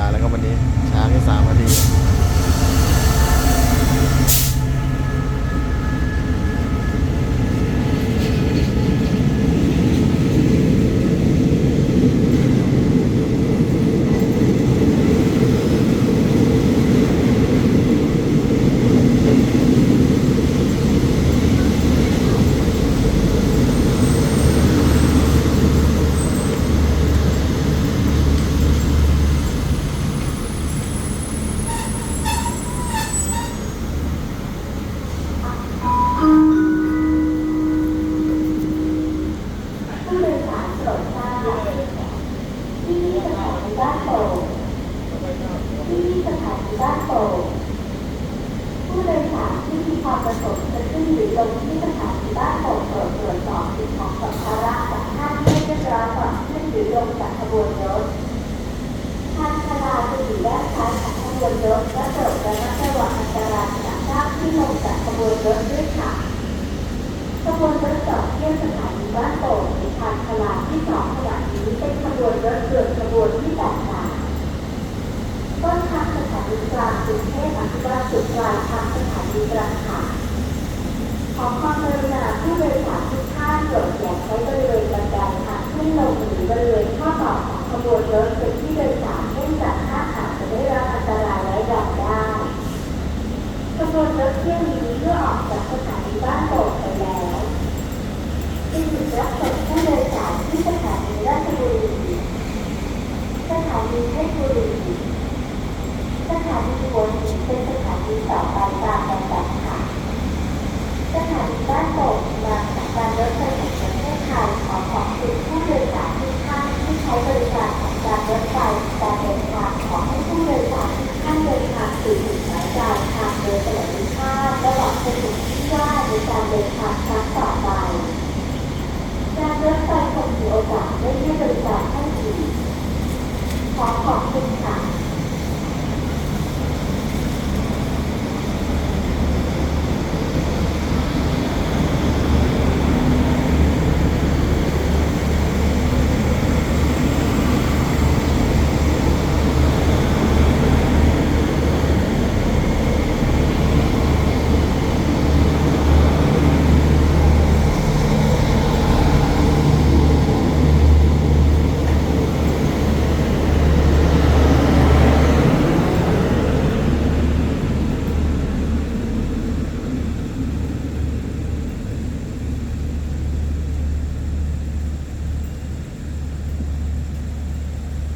ลาแล้วก็วันนี้ช้าแค่สามนาที ผู้โดยสารโปรดทราบ ที่สถานีบ้านโป่งที่สถานีบ้านโป่งผู้โดยสารที่มีความประสงค์จะขึ้นหรือลงที่สถานีบ้านโป่งโปรดตรวจสอบสิ่งของสัมภาระจากท่านให้เรียบร้อยก่อนขึ้นหรือลงจากขบวนรถทางชลาจะอยู่ด้านซ้ายของขบวนรถและโปรดระมัดระวังอันตรายจากท่านที่ลงจากขบวนรถด้วยค่ะ ขบวนรถจอดเทียบสถานีบ้านโป่งในทางตลาด ที่สองขณะนี้เป็นขบวนรถเรือขบวนที่แปดสามต้นทางสถานีกลางกรุงเทพอภิวัตจุดปลายทางสถานีตรังค่ะขอความกรุณาผู้โดยสารทุกท่านโปรดอย่าใช้บริเวณบันไดทางขึ้นลงหรือบริเวณข้อต่อของขบวนรถเป็นที่โดยสารเนื่องจากท่านอาจจะได้รับอันตรายร้ายแรงได้ขบวนรถเที่ยวนี้เมื่อออกจากสถานีบ้านโป่งไปแล้วจึงรับส่งผู้โดยสารที่สถานีราชบุรีส ถานีเพชรบุรีสถานีหัวหินเป็นสถานีต่อไปตามลำดับค่ะ สถานีบ้านโป่งาจากการรถไฟแห่งประเทศไทยขอขอบคุณผู้โดยสารทุกท่านที่ใช้บริการของการรถไฟการเดินทางขอให้ผู้โดยสารทุกท่านเดินทางสู่จุดหมายปลายทางโดยสวัสดิภาพและหวังเป็นสิ่งที่ว่าในการเดินทางครั้งต่อ 环保ขอ